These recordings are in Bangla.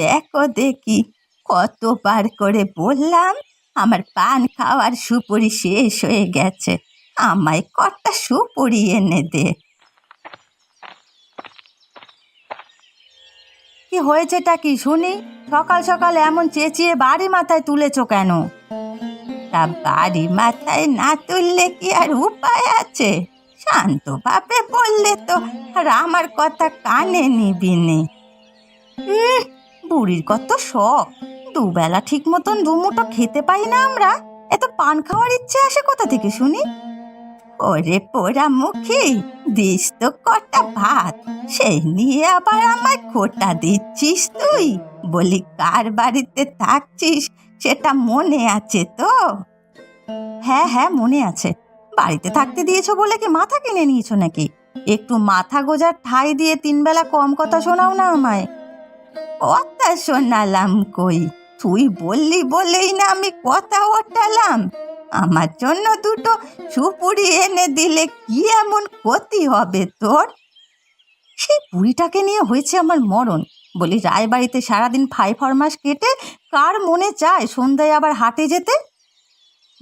দেখো দেখি, কতবার করে বললাম, আমার পান খাওয়ার সুপুরি শেষ হয়ে গেছে, আমায় কটা সুপুরি এনে দে। কি হয়েছেটা কি শুনি? সকাল সকাল এমন চেঁচিয়ে বাড়ি মাথায় তুলেছো কেন? তা বাড়ি মাথায় না তুললে কি আর উপায় আছে? শান্তভাবে বললে তো আর আমার কথা কানে নিবি নে বুড়ির কত শখ। দুবেলা ঠিক মতন দুমুটো খেতে পাই না আমরা। এত পান খাওয়ার ইচ্ছে আসে কোথা থেকে শুনি? ওরে পোড়া মুখী, দিস তো কটা ভাত। সেই নিয়ে আবার আমায় খোটা দিচ্ছিস তুই? বলি, কার বাড়িতে থাকছিস? সেটা মনে আছে তো? হ্যাঁ হ্যাঁ মনে আছে। বাড়িতে থাকতে দিয়েছ বলে কি মাথা কিনে নিয়েছো নাকি? একটু মাথা গোজার ঠাই দিয়ে তিন বেলা কম কথা শোনাও না আমায়। কথা শোনালাম কই? তুই বললি বলেই না আমি কথা ওঠালাম। আমার জন্য দুটো সুপুরি এনে দিলে কি এমন ক্ষতি হবে তোর? সেই বুড়িটাকে নিয়ে হয়েছে আমার মরণ, বলি রায়বাড়িতে সারাদিন ফাই ফরমাস কেটে কার মনে চায় সন্ধ্যায় আবার হাটে যেতে?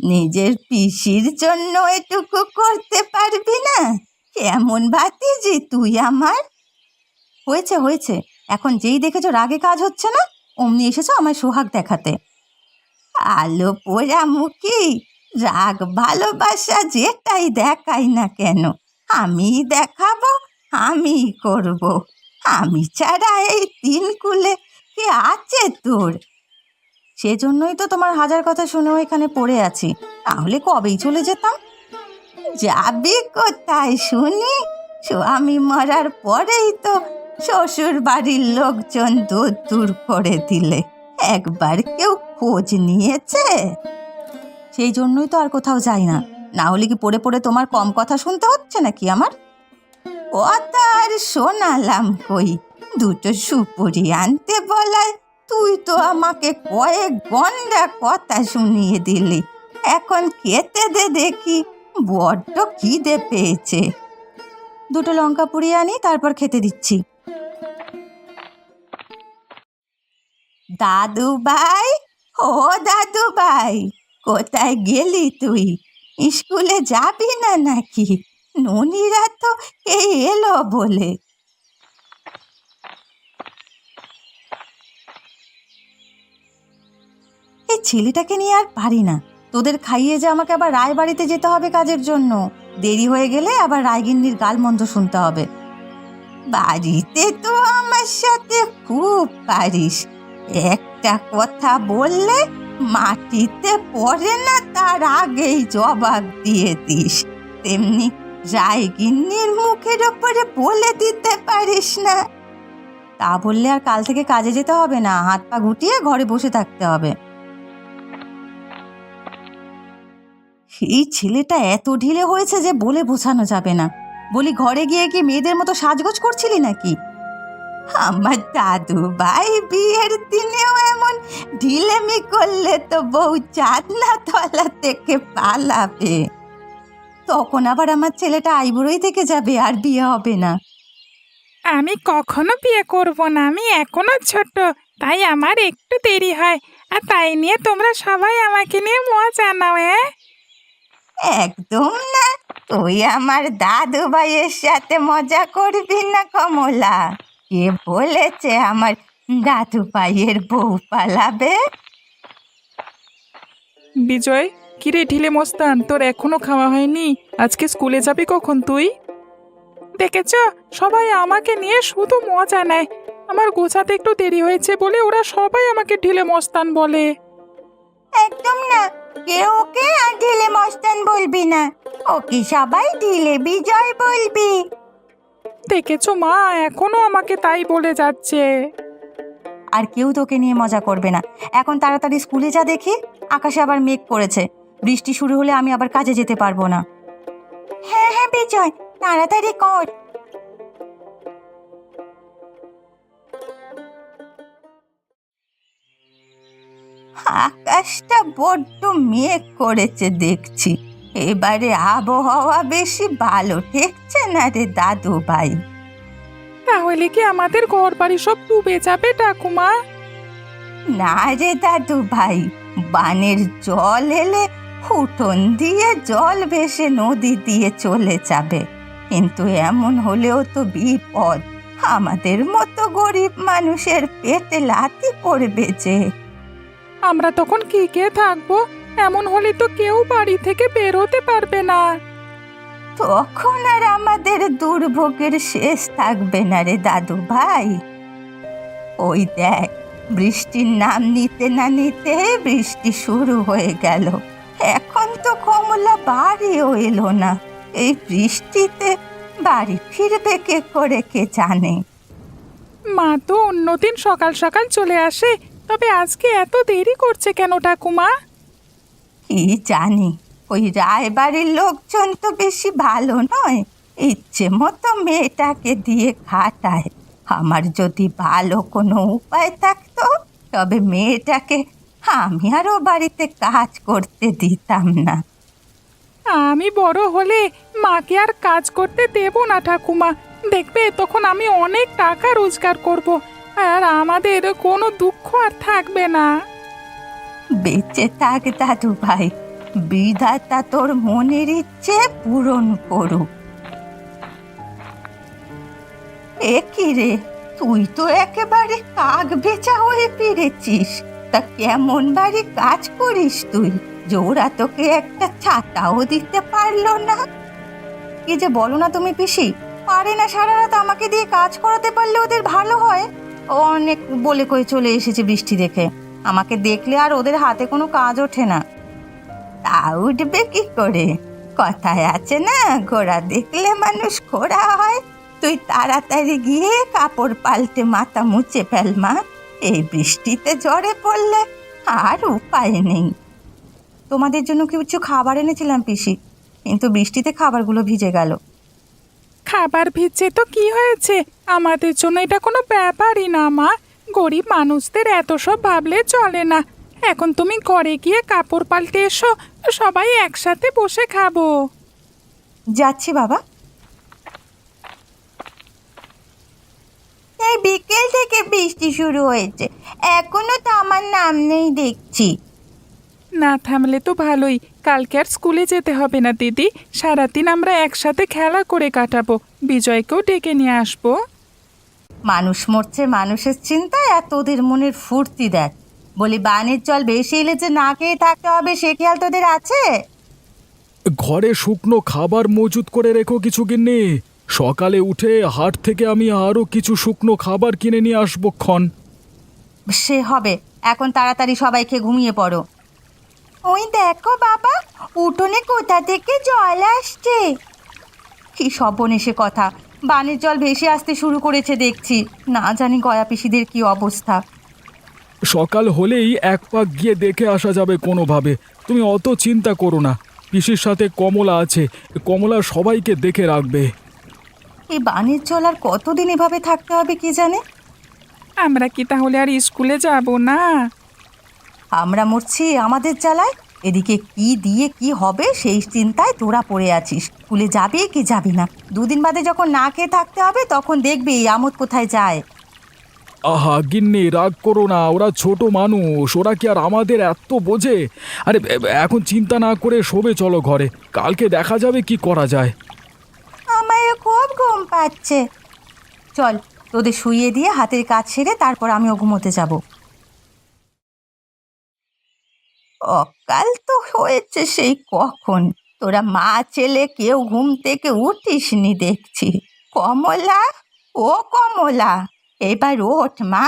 নিজের পিসির জন্য এটুকু করতে পারবি না? কেমন ভাতিজি তুই আমার? হয়েছে হয়েছে। এখন যেই দেখেছ রাগে কাজ হচ্ছে না, অমনি এসেছ আমায় সোহাগ দেখাতে। আলো পোড়া মুখি, রাগ ভালোবাসা যেটাই দেখাই না কেন, আমি দেখাবো, আমি করব, আমি ছাড়া এই তিন কুলে কে আছে তোর? সেজন্যই তো তোমার হাজার কথা শুনেও এখানে পড়ে আছি, তাহলে কবেই চলে যেতাম? যাবি কোথায় শুনি? স্বামী মরার পরেই তো শ্বশুর বাড়ির লোকজন দূর দূর করে দিলে একবার কেউ খোঁজ নিয়েছে? সেই জন্যই তো আর কোথাও যাই না। না হলে কি পড়ে পড়ে তোমার কম কথা শুনতে হচ্ছে নাকি আমার? কথা আর শোনালাম কই? দুটো সুপুরি আনতে বলায় তুই তো আমাকে কয়েক গন্ডা কথা শুনিয়ে দিলি। এখন খেতে দে দেখি, বড্ড খিদে পেয়েছে। দুটো লঙ্কা পুড়িয়ে আনি, তারপর খেতে দিচ্ছি। দাদু ভাই? ও দাদু ভাই, কোথায় গেলি তুই? স্কুলে যাবি না নাকি? ননিরা তো এই এলো বলে? এই ছেলেটাকে নিয়ে আর পারি না। তোদের খাইয়ে যে আমাকে আবার রায় বাড়িতে যেতে হবে কাজের জন্য। দেরি হয়ে গেলে আবার রায়গিন্নির গালমন্দ শুনতে হবে। বাড়িতে তো আমার সাথে খুব পারিস। একটা কথা বললে মাটিতে পড়ে না তার আগেই জবাব দিয়ে দিস। তেমনি রায়গিন্নির মুখের ওপরে বলে দিতে পারিস না। তা বললে আর কাল থেকে কাজে যেতে হবে না, হাত পা গুটিয়ে ঘরে বসে থাকতে হবে। এই ছেলেটা এত ঢিলে হয়েছে যে বলে বোঝানো যাবে না। বলি ঘরে গিয়ে কি মেয়েদের মতো সাজগোজ করছিলি নাকি? আমার দাদু ভাই বিয়ের দিনেও এমন ঢিলেমি করলে তো বউ চাঁদনা তলা থেকে পালাবে। তখন আবার আমার ছেলেটা আইবুড়োই থেকে যাবে আর বিয়ে হবে না। আমি কখনো বিয়ে করব না আমি এখনও ছোট তাই আমার একটু দেরি হয়। আর তাই নিয়ে তোমরা সবাই আমাকে নিয়ে মজা নাও হ্যাঁ একদম না তুই আমার দাদু ভাইয়ের সাথে মজা করবি না কমলা। কে বলেছে আমার দাদু ভাইয়ের বউ পালাবে? বিজয় কিরে ঢিলে মস্তান তোর এখনও খাওয়া হয়নি? আজকে স্কুলে যাবি কখন তুই? দেখেছ সবাই আমাকে নিয়ে শুধু মজা নেয়। আমার গোছাতে একটু দেরি হয়েছে বলে ওরা সবাই আমাকে ঢিলে মস্তান বলে। একদম না কেউ ওকে আর ঢিলে মস্তান বলবি না। ওকে সবাই ঢিলে বিজয় বলবি। দেখেছ মা, এখনও আমাকে তাই বলে যাচ্ছে। আর কেউ তোকে নিয়ে মজা করবে না। এখন তাড়াতাড়ি স্কুলে যা দেখি, আকাশে আবার মেঘ করেছে। বৃষ্টি শুরু হলে আমি আবার কাজে যেতে পারব না। হ্যাঁ হ্যাঁ বিজয়, তাড়াতাড়ি কর। আকাশটা বড্ড মেঘ করেছে, দেখছি। এবারে আবহাওয়া বেশি ভালো ঠেকছে না রে দাদু ভাই তাহলে কি আমাদের ঘর বাড়ি সব ডুবে যাবে ঠাকুমা? না রে দাদু ভাই বানের জল এলে উঠোন দিয়ে জল ভেসে নদী দিয়ে চলে যাবে। কিন্তু এমন হলেও তো বিপদ আমাদের মতো গরিব মানুষের পেটে লাথি পড়বে যে। আমরা তখন কি কে থাকব? এমন হলে তো কেউ বাড়ি থেকে বের হতে পারবে না। তখন আর আমাদের দুর্ভোগের শেষ থাকবে না রে দাদু ভাই। ওই দেখ বৃষ্টির নাম নিতে না নিতে বৃষ্টি শুরু হয়ে গেল। এখন তো কমলা বাড়িও এলো না। এই বৃষ্টিতে বাড়ি ফিরবে কে করে কে জানে। মা তো অন্যদিন সকাল সকাল চলে আসে তবে আজকে এত দেরি করছে কেন ঠাকুমা? কি জানি, ওই রায়বাড়ির লোকজন তো বেশি ভালো নয়। ইচ্ছে মতো মেয়েটাকে দিয়ে খাটায়। আমার যদি ভালো কোনো উপায় থাকতো, তবে মেয়েটাকে আমি আরও বাড়িতে কাজ করতে দিতাম না। আমি বড় হলে মাকে আর কাজ করতে দেব না, ঠাকুমা। দেখবে, তখন আমি অনেক টাকা রোজগার করব। আর আমাদের কোনো দুঃখ আর থাকবে না। বেঁচে থাক দাদু ভাই। বিধাতা তোর মনের ইচ্ছে পূরণ করুক। এ রে, তুই তো একেবারে কাক বেচা হয়ে ফিরেছিস। তা কেমন বাড়ি কাজ করিস তুই? যে ওরা তোকে একটা ছাতাও দিতে পারল না। কি যে বলো না তুমি পিসি, পারে না সারা রাত আমাকে দিয়ে কাজ করাতে পারলে ওদের ভালো হয়? অনেক বলে কয়ে চলে এসেছে বৃষ্টি দেখে। আমাকে দেখলে আর ওদের হাতে কোনো কাজ ওঠে না। তা উঠবে কি করে? কথায় আছে না, ঘোড়া দেখলে মানুষ ঘোড়া হয়। তুই তাড়াতাড়ি গিয়ে কাপড় পাল্টে মাথা মুছে ফেল, মা। এই বৃষ্টিতে জ্বরে পড়লে আর উপায় নেই। তোমাদের জন্য কিছু খাবার এনেছিলাম, পিসি। কিন্তু বৃষ্টিতে খাবারগুলো ভিজে গেল। খাবার ভিজছে তো কি হয়েছে? আমাদের জন্য এটা কোনো ব্যাপারই না, মা। গরিব মানুষদের এত সব ভাবলে চলে না। এখন তুমি ঘরে গিয়ে কাপড় পাল্টে এসো সবাই একসাথে বসে খাব। যাচ্ছি বাবা। এই বিকেল থেকে বৃষ্টি শুরু হয়েছে। এখনও তো আমার নাম নেই দেখছি। না থামলে তো ভালোই। কালকে আর স্কুলে যেতে হবে না দিদি। সারাদিন আমরা একসাথে খেলা করে কাটাবো। বিজয়কেও ডেকে নিয়ে আসব। মানুষ মরছে মানুষের চিন্তায় আর তোদের মনের ফুর্তি দেখ। বলি বানের জল বেশি এলে যে না খেয়ে থাকতে হবে সে খেয়াল তোদের আছে? ঘরে শুকনো খাবার মজুত করে রেখো কিছু কিনে সকালে উঠে হাট থেকে আমি আরও কিছু শুকনো খাবার কিনে নিয়ে আসব ক্ষণ। সে হবে। এখন তাড়াতাড়ি সবাইকে ঘুমিয়ে পড়ো। ওই দেখো বাবা উঠোনে কোথা থেকে জল আসছে? কি সে কথা। বানের জল ভেসে আসতে শুরু করেছে দেখছি। না জানি গয়া পিসিদের কি অবস্থা। সকাল হলেই এক পাক গিয়ে দেখে আসা যাবে কোনোভাবে। তুমি অত চিন্তা করো না। পিসির সাথে কমলা আছে। কমলা সবাইকে দেখে রাখবে। এই বানের জল আর কতদিন এভাবে থাকতে হবে কি জানে? আমরা কি তাহলে আর স্কুলে যাব না? আমরা মরছি আমাদের জ্বালায়? এদিকে কি দিয়ে কি হবে সেই চিন্তায় তোরা পড়ে আছিস। স্কুলে যাবি কি যাবি না। দুদিন বাদে যখন না খেয়ে থাকতে হবে তখন দেখবি আমোদ কোথায় যায়। আহা গিন্নি রাগ করো না ওরা ছোট মানুষ ওরা কি আর আমাদের এত বোঝে? আরে এখন চিন্তা না করে শোবে চলো ঘরে কালকে দেখা যাবে কি করা যায়। আমায় খুব ঘুম পাচ্ছে। চল তোদের শুইয়ে দিয়ে হাতের কাজ সেরে তারপর আমিও ঘুমোতে যাব। অকাল তো হয়েছে সেই কখন। তোরা মা ছেলে কেউ ঘুম থেকে উঠিসনি দেখছি। কমলা ও কমলা এবার ওঠ মা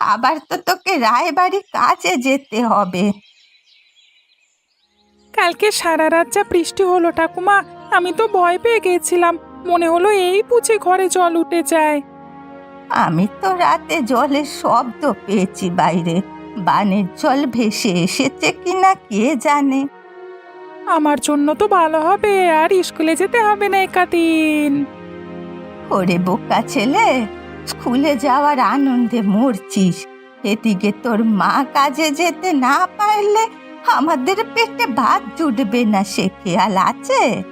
আবার তো তোকে রায়বাড়ি কাজে যেতে হবে। কালকে সারা রাত যা বৃষ্টি হলো ঠাকুমা আমি তো ভয় পেয়ে গেছিলাম। মনে হলো এই বুঝে ঘরে জল উঠে যায়। আমি তো রাতে জলের শব্দ পেয়েছি বাইরে। বানের জল ভেসে এসেছে কিনা কে জানে? আমার জন্য তো ভালো হবে আর স্কুলে যেতে হবে না একাদিন। ওরে বোকা ছেলে স্কুলে যাওয়ার আনন্দে মরছিস। এদিকে তোর মা কাজে যেতে না পারলে আমাদের পেটে ভাত জুটবে না সে খেয়াল আছে?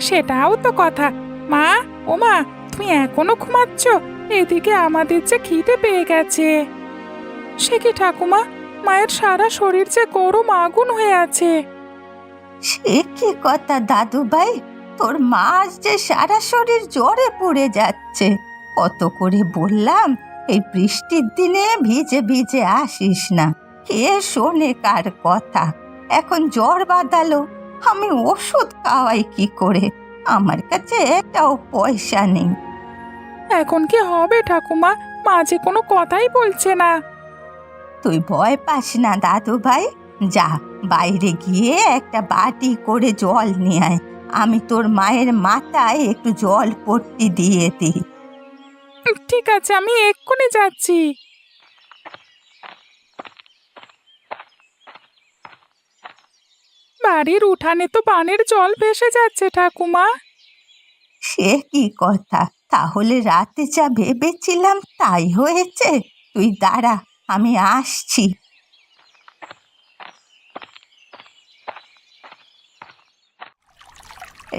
সেটাও তো কথা। মা ও মা তুমি এখনও ঘুমাচ্ছ? এদিকে আমাদের যে খিদে পেয়ে গেছে। সে কি ঠাকুমা? মায়ের সারা শরীর যে গরম আগুন হয়ে আছে। সে কি কথা দাদু ভাই তোর মা আজ যে সারা শরীর জ্বরে পড়ে যাচ্ছে। কত করে বললাম এই বৃষ্টির দিনে ভিজে ভিজে আসিস না। কে শোনে কার কথা? এখন জ্বর বাঁধালো আমি ওষুধ খাওয়াই কি করে? আমার কাছে একটাও পয়সা নেই। এখন কি হবে ঠাকুমা? মাঝে কোনো কথাই বলছে না। তুই ভয় পাস না দাদু ভাই। যা বাইরে গিয়ে একটা বাটি করে জল নিয়ে আয়। আমি তোর মায়ের মাথায় একটু জল পট্টি দিয়ে দিই। ঠিক আছে আমি এক্ষুনি যাচ্ছি। বাড়ির উঠানে তো বানের জল ভেসে যাচ্ছে ঠাকুমা। সে কি কথা? তাহলে রাতে যা ভেবেছিলাম তাই হয়েছে। তুই দাঁড়া আমি আসছি।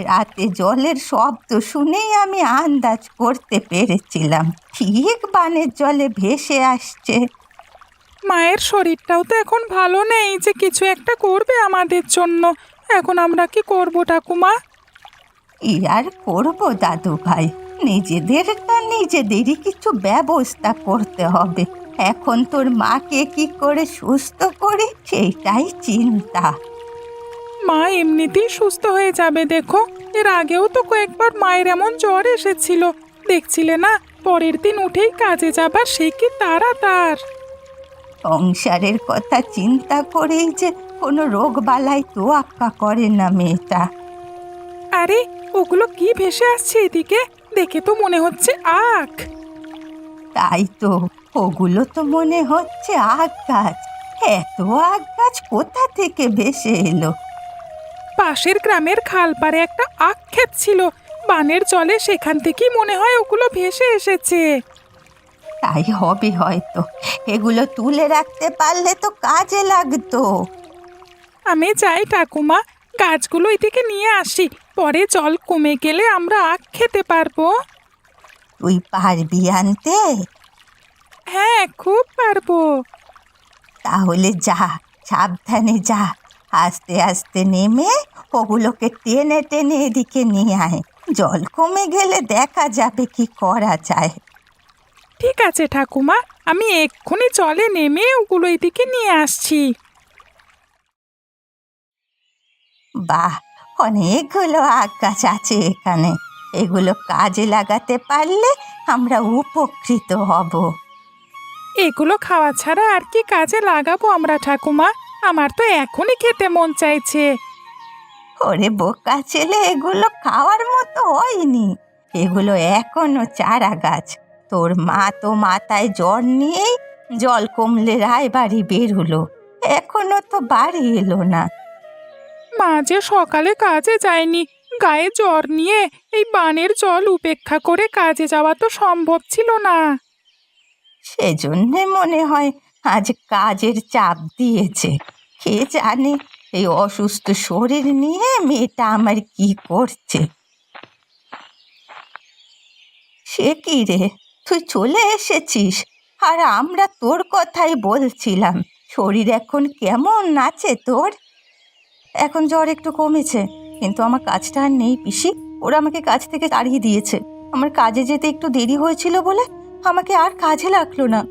রাতে জলের শব্দ শুনেই আমি আন্দাজ করতে পেরেছিলাম ঠিক বানের জলে ভেসে আসছে। মায়ের শরীরটাও তো এখন ভালো নেই যে কিছু একটা করবে আমাদের জন্য। এখন আমরা কি করব ঠাকুমা? ই আর করব দাদু ভাই নিজেদেরটা নিজেদেরই কিছু ব্যবস্থা করতে হবে। এখন তোর মাকে কি করে সুস্থ করি সেটাই চিন্তা। মা এমনিতেই সুস্থ হয়ে যাবে দেখো। এর আগেও তো কয়েকবার মায়ের এমন জ্বর এসেছিল। দেখছিলে না? পরের দিন উঠেই কাজে যাবার সে কি তারা তার সংসারের কথা চিন্তা করেই যে কোনো রোগ বালাই তো আক্কা করে না মেয়েটা। আরে ওগুলো কি ভেসে আসছে এদিকে? দেখে তো মনে হচ্ছে আখ। তাই তো। ওগুলো তো মনে হচ্ছে আগ গাছ। এত আগ গাছ কোথা থেকে ভেসে এলো? পাশের গ্রামের খালপাড়ে একটা আখ ক্ষেত ছিল। বানের জলে সেখান থেকেই মনে হয় ওগুলো ভেসে এসেছে। তাই হবে হয়তো। এগুলো তুলে রাখতে পারলে তো কাজে লাগতো। আমি চাই ঠাকুমা গাছগুলো এদিকে নিয়ে আসি। পরে জল কমে গেলে আমরা আখ খেতে পারব। তুই পারবি আনতে? হ্যাঁ খুব পারব। তাহলে যা সাবধানে যা। আস্তে আস্তে নেমে ওগুলোকে টেনে টেনে এদিকে নিয়ে আয়। জল কমে গেলে দেখা যাবে কি করা যায়। ঠিক আছে ঠাকুমা আমি এক্ষুনি জলে নেমে ওগুলো এদিকে নিয়ে আসছি। বাহ অনেকগুলো আগ গাছ আছে এখানে। এগুলো কাজে লাগাতে পারলে আমরা উপকৃত হব। এগুলো খাওয়া ছাড়া আর কি কাজে লাগাবো আমরা ঠাকুমা? আমার তো এখনই খেতে মন চাইছে। ওরে বোকা ছেলে এগুলো খাওয়ার মতো হয়নি। এগুলো এখনও চারা গাছ। তোর মা তো মাথায় জ্বর নিয়েই জল কমলে রায় বাড়ি বেরুলো। এখনও তো বাড়ি এলো না। মা যে সকালে কাজে যায়নি গায়ে জ্বর নিয়ে এই বানের জল উপেক্ষা করে কাজে যাওয়া তো সম্ভব ছিল না। সেজন্যে মনে হয় আজ কাজের চাপ দিয়েছে। কে জানে এই অসুস্থ শরীর নিয়ে মেয়েটা আমার কি করছে? সে কি রে? তুই চলে এসেছিস। আর আমরা তোর কথাই বলছিলাম। শরীর এখন কেমন আছে তোর? এখন জ্বর একটু কমেছে, কিন্তু আমার কাজটা আর নেই পিসি। ওরা আমাকে কাজ থেকে তাড়িয়ে দিয়েছে। আমার কাজে যেতে একটু দেরি হয়েছিল বলে আমাকে আর কাজে লাগল না।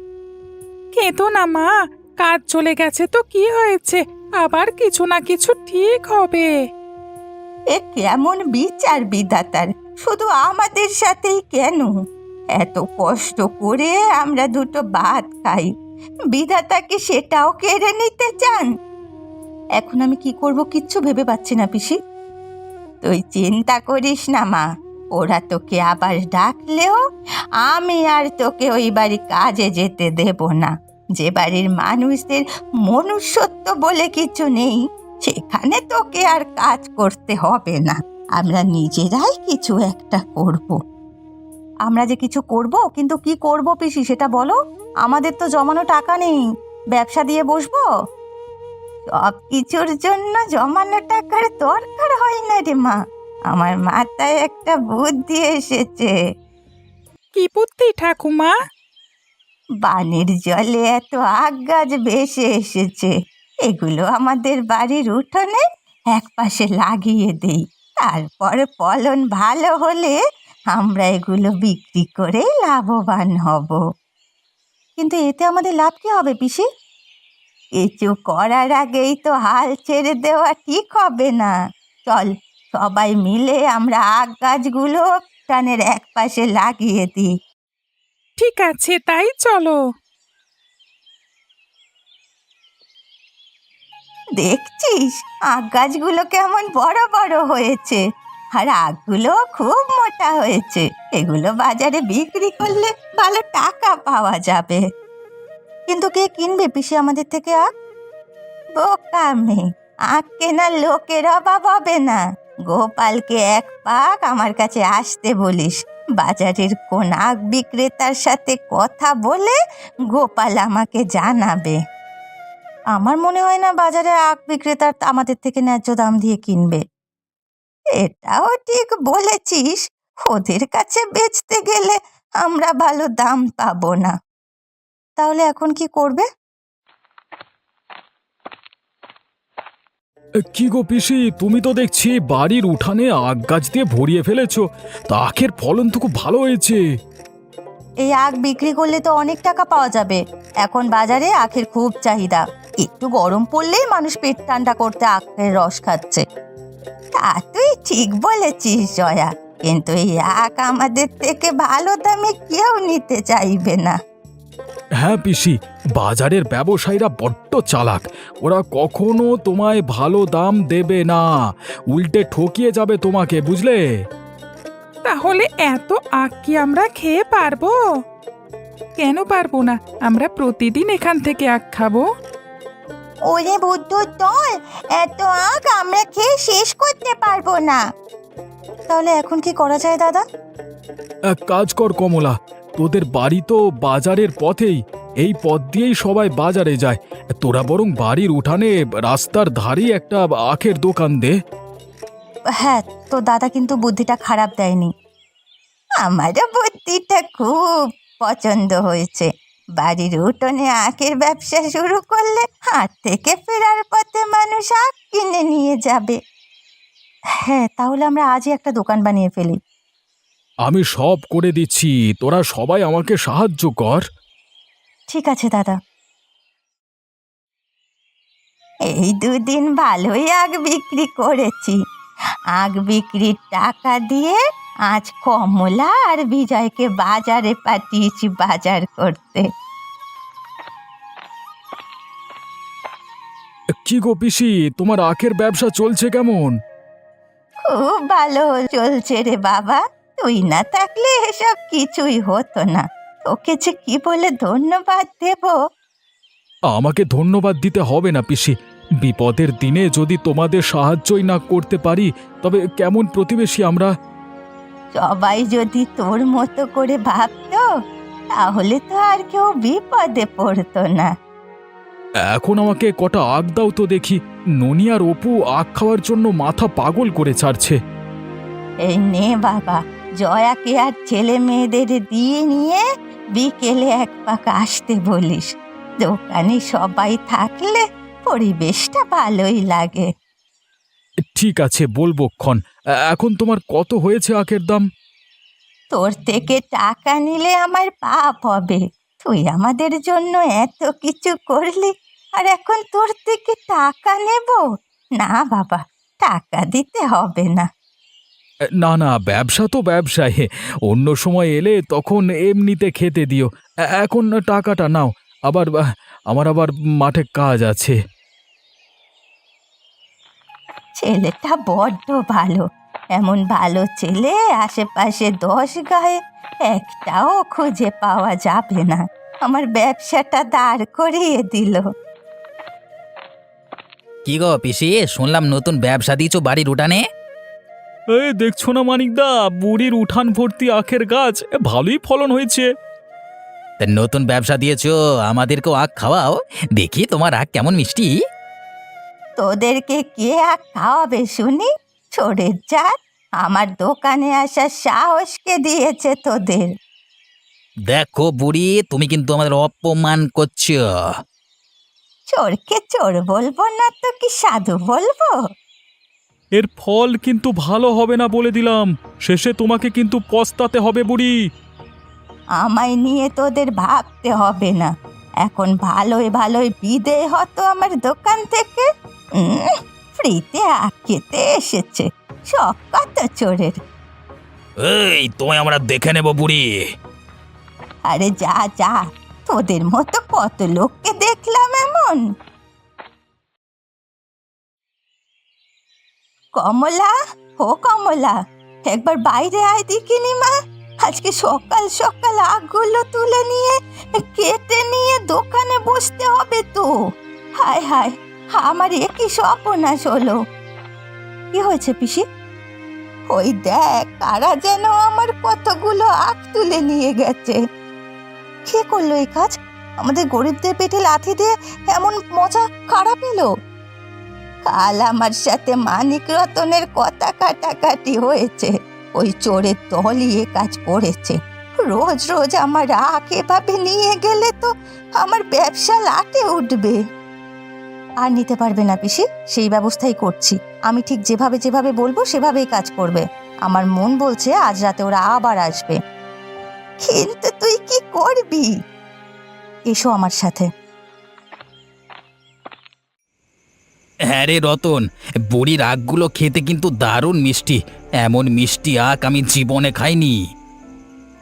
কেতো না মা। কাজ চলে গেছে তো কি হয়েছে? আবার কিছু না কিছু ঠিক হবে। এ কেমন বিচার বিধাতার? শুধু আমাদের সাথেই কেন? এত কষ্ট করে আমরা দুটো ভাত খাই। বিধাতাকে সেটাও কেড়ে নিতে চান? এখন আমি কি করব কিচ্ছু ভেবে পাচ্ছি না পিসি। তুই চিন্তা করিস না মা। ওরা তোকে আবার ডাকলেও আমি আর তোকে ওই বাড়ি কাজে যেতে দেব না। যে বাড়ির মানুষদের মনুষ্যত্ব বলে কিছু নেই, সেখানে তোকে আর কাজ করতে হবে না। আমরা নিজেরাই কিছু একটা করব। আমরা যে কিছু করব, কিন্তু কি করব পিসি, সেটা বলো। আমাদের তো জমানো টাকা নেই। ব্যবসা দিয়ে বসবো? সব কিছুর জন্য জমানো টাকার দরকার হয় না রে মা। আমার মাথায় একটা বুদ্ধি এসেছে। কি বুদ্ধি ঠাকুমা? বানের জলে এত আগ গাছ ভেসে এসেছে। এগুলো আমাদের বাড়ির উঠোনে এক পাশে লাগিয়ে দেই। তারপরে ফলন ভালো হলে আমরা এগুলো বিক্রি করে লাভবান হব। কিন্তু এতে আমাদের লাভ কি হবে পিসি? কিছু করার আগেই তো হাল ছেড়ে দেওয়া ঠিক হবে না। চল সবাই মিলে আমরা আগ গাছগুলো টানের এক পাশে লাগিয়ে দিই। ঠিক আছে তাই চলো। দেখছিস? আগ গাছগুলো কেমন বড় বড় হয়েছে। আর আগগুলো খুব মোটা হয়েছে। এগুলো বাজারে বিক্রি করলে ভালো টাকা পাওয়া যাবে। কিন্তু কে কিনবে পিসি আমাদের থেকে আখ? বোকা মেয়ে আখ কেনার লোকের অভাব হবে না। গোপালকে এক পাক আমার কাছে আসতে বলিস। বাজারের কোন আখ বিক্রেতার সাথে কথা বলে গোপাল আমাকে জানাবে। আমার মনে হয় না বাজারে আখ বিক্রেতার আমাদের থেকে ন্যায্য দাম দিয়ে কিনবে। এটাও ঠিক বলেছিস। ওদের কাছে বেচতে গেলে আমরা ভালো দাম পাবো না। তাহলে এখন কি করবে? কি গো পিসি, তুমি তো দেখছি বাড়ির উঠানে আগ গাছ দিয়ে ভরিয়ে ফেলেছো। তা আখের ফলন তো খুব ভালো হয়েছে। এই আখ বিক্রি করলে তো অনেক টাকা পাওয়া যাবে। এখন বাজারে আখের খুব চাহিদা। একটু গরম পড়লেই মানুষ পেট ঠান্ডা করতে আখের রস খাচ্ছে। তা তুই ঠিক বলেছিস, জয়া। কিন্তু এই আখ আমাদের থেকে ভালো দামে কেউ নিতে চাইবে না। হ্যাঁ পিসি বাজারের ব্যবসায়ীরা বড্ড চালাক। ওরা কখনো তোমায় ভালো দাম দেবে না। উল্টে ঠকিয়ে যাবে তোমাকে বুঝলে? তাহলে এত আখ কি আমরা খেয়ে পারব? কেন পারব না? আমরা প্রতিদিন এখান থেকে আখ খাব। ওরে বুদ্ধ দল এত আখ আমরা খেয়ে শেষ করতে পারব না। তাহলে এখন কি করা যায় দাদা? এক কাজ কর কমলা তোদের বাড়ি তো বাজারের পথেই। এই পথ দিয়েই সবাই বাজারে যায়। তোরা বরং বাড়ির উঠানে রাস্তার ধারেই একটা আখের দোকান দে। হ্যাঁ তো দাদা কিন্তু বুদ্ধিটা খারাপ দেয়নি। আমারও বুদ্ধিটা খুব পছন্দ হয়েছে। বাড়ির উঠোনে আখের ব্যবসা শুরু করলে হাট থেকে ফেরার পথে মানুষ আখ কিনে নিয়ে যাবে। হ্যাঁ তাহলে আমরা আজই একটা দোকান বানিয়ে ফেলি। আমি সব করে দিচ্ছি। তোরা সবাই আমাকে সাহায্য কর। ঠিক আছে দাদা। এই দুদিন ভালোই আগ বিক্রি করেছি। আগ বিক্রির টাকা দিয়ে আজ কমলা আর বিজয়কে বাজারে পাঠিয়েছি বাজার করতে। কি গো পিসি তোমার আখের ব্যবসা চলছে কেমন? খুব ভালো চলছে রে বাবা। তুই না থাকলে এসব কিছুই হতো না। তোকে যে কি বলে ধন্যবাদ দেবো? আমাকে ধন্যবাদ দিতে হবে না পিসি। বিপদের দিনে যদি তোমাদের সাহায্যই না করতে পারি তবে কেমন প্রতিবেশী আমরা? সবাই যদি তোর মতো করে ভাবতো তাহলে তো আর কেউ বিপদে পড়তো না। এখন আমাকে কটা আখ দাও তো দেখি। ননি আর অপু আখ খাওয়ার জন্য মাথা পাগল করে ছাড়ছে। এই নে বাবা জয়াকে আর ছেলে মেয়েদের দিয়ে নিয়ে বিকেলে এক পাক আসতে বলিস। দোকানে সবাই থাকলে পরিবেশটা ভালোই লাগে। ঠিক আছে বলব ক্ষণ। এখন তোমার কত হয়েছে আখের দাম? তোর থেকে টাকা নিলে আমার পাপ হবে। তুই আমাদের জন্য এত কিছু করলি আর এখন তোর থেকে টাকা নেব? না বাবা টাকা দিতে হবে না। না না ব্যবসা তো ব্যবসায়। অন্য সময় এলে তখন এমনিতে খেতে দিও। এ- এখন টাকাটা নাও। আবার আহ, আমার আবার মাঠে কাজ আছে। ছেলেটা বড্ড ভালো। এমন ভালো ছেলে আশেপাশে দশ গায়ে একটাও খুঁজে পাওয়া যাবে না। আমার ব্যবসাটা দাঁড় করিয়ে দিল। কি গো পিসি শুনলাম নতুন ব্যবসা দিয়েছ বাড়ির উঠানে। এই দেখছ না মানিকদা বুড়ির উঠান ভর্তি আখের গাছ ভালোই ফলন হয়েছে। তা নতুন ব্যবসা দিয়েছ আমাদেরকেও আখ খাওয়াও দেখি তোমার আখ কেমন মিষ্টি। তোদেরকে কে আখ খাওয়াবে শুনি? চোরের জাত আমার দোকানে আসার সাহসকে দিয়েছে তোদের। দেখো বুড়ি তুমি কিন্তু আমাদের অপমান করছ। চোরকে চোর বলব না তো কি সাধু বলব? এর ফল কিন্তু ভালো হবে না বলে দিলাম। শেষে তোমাকে কিন্তু পস্তাতে হবে বুড়ি। আমায় নিয়ে তোদের ভাবতে হবে না। এখন ভালোই ভালোই বিদে হতো আমার দোকান থেকে। উম, ফ্রিতে আখ খেতে এসেছে। সব কত চোরের। এই তোমায় আমরা দেখে নেব বুড়ি। আরে যা যা। তোদের মতো কত লোককে দেখলাম এমন? কমলা? ও কমলা, একবার বাইরে আয় দেখিনি মা। আজকে সকাল সকাল আগগুলো তুলে নিয়ে, কেটে নিয়ে দোকানে বসতে হবে তো। হায় হায়, আমার একই সর্বনাশ হলো কি হয়েছে পিসি? ওই দেখ, কারা যেন আমার কতগুলো আখ তুলে নিয়ে গেছে। কে করল এই কাজ? আমাদের গরিবদের পেটে লাথি দিয়ে এমন মজা খারাপ এলো কাল আমার সাথে মানিক রতনের কথা কাটাকাটি হয়েছে। ওই চোরের দলই এ কাজ করেছে। রোজ রোজ আমার আখ এভাবে নিয়ে গেলে তো আমার ব্যবসা লাটে উঠবে। আর নিতে পারবে না পিসি, সেই ব্যবস্থাই করছি। আমি ঠিক যেভাবে যেভাবে বলব সেভাবেই কাজ করবে। আমার মন বলছে আজ রাতে ওরা আবার আসবে। কিন্তু তুই কি করবি? এসো আমার সাথে। হ্যাঁ রে রতন বুড়ির আখগুলো খেতে কিন্তু দারুণ মিষ্টি। এমন মিষ্টি আখ আমি জীবনে খাইনি।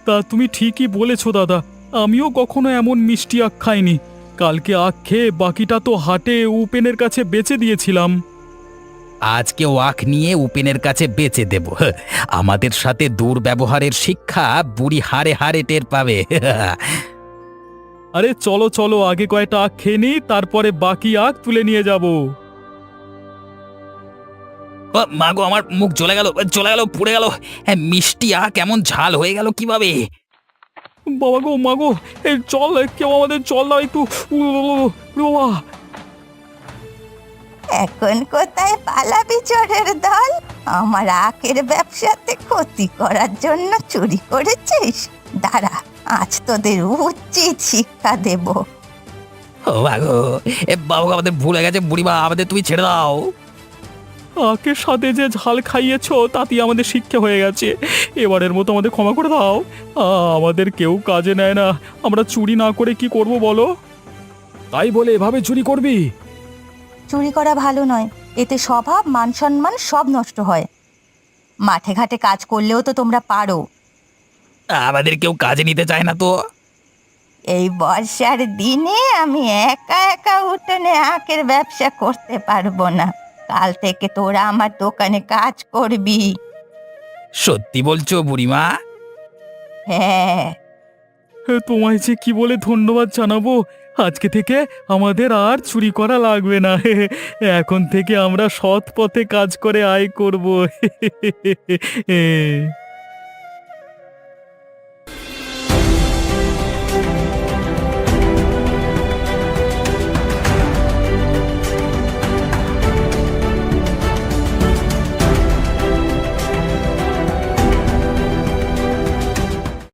তা তুমি ঠিকই বলেছ দাদা আমিও কখনো এমন মিষ্টি আখ খাইনি। কালকে আখ খেয়ে বাকিটা তো হাটে উপেনের কাছে বেচে দিয়েছিলাম। আজকে আখ নিয়ে উপেনের কাছে বেচে দেব। আমাদের সাথে দুর্ব্যবহারের শিক্ষা বুড়ি হারে হারে টের পাবে। আরে চলো চলো আগে কয়টা আখ খেয়ে নিই তারপরে বাকি আখ তুলে নিয়ে যাব। মাগো আমার মুখ চলে গেল চলে গেল পুড়ে গেল। হ্যাঁ মিষ্টি আখ কেমন ঝাল হয়ে গেল কীভাবে? বাবা গো মাগো এই চল কেউ আমাদের চল দাও একটু। বাবা। এখন কোথায় পালাবি চোরের দল? আমার আখের ব্যবসাতে ক্ষতি করার জন্য চুরি করেছিস? দাঁড়া আজ তোদের উচিত শিক্ষা দেব। ও বাবু আমাদের ভুলে গেছে বুড়িমা আমাদের তুমি ছেড়ে দাও। আখের সাথে যে ঝাল খাইয়েছো তাতেই আমাদের শিক্ষা হয়ে গেছে। এবারের মতো আমাদের ক্ষমা করে দাও। আমাদের কেউ কাজে নেয় না। আমরা চুরি না করে কি করব বলো? তাই বলে এভাবে চুরি করবি? চুরি করা ভালো নয়। এতে স্বভাব মান সম্মান সব নষ্ট হয়। মাঠে ঘাটে কাজ করলেও তো তোমরা পারো। আমাদের কেউ কাজে নিতে চায় না তো। এই বর্ষার দিনে আমি একা একা উঠোনে আখের ব্যবসা করতে পারব না। কাল থেকে তোরা আমার দোকানে কাজ করবি। সত্যি বলছো বুড়িমা? হ্যাঁ। তোমায় যে কি বলে ধন্যবাদ জানাব? আজকে থেকে আমাদের আর চুরি করা লাগবে না। এখন থেকে আমরা সৎ পথে কাজ করে আয় করব।